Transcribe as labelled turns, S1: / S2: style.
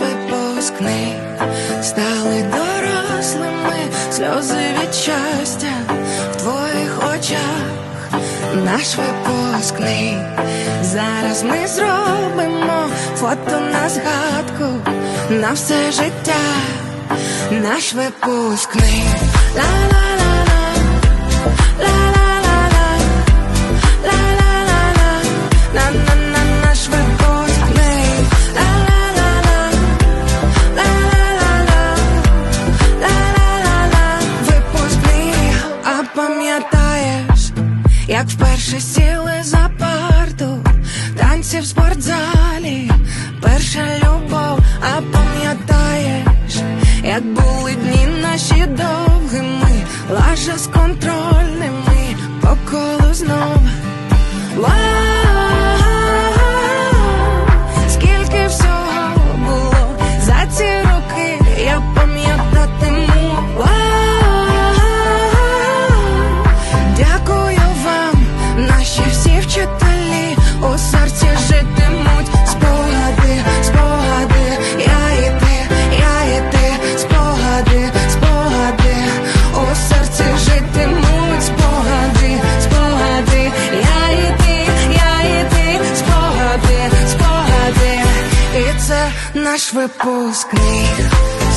S1: випускний, стали дорослими, сльози від щастя в твоїх очах, наш випускний. Зараз ми зробимо фото на згадку на все життя, наш випускний. Ла-ла-ла-ла, ла-ла-ла-ла, як вперше сіли за парту, танці в спортзалі, перша любов, а пам'ятаєш, як були дні наші довгими, лаже з контрольними по колу знов. Наш дорослими.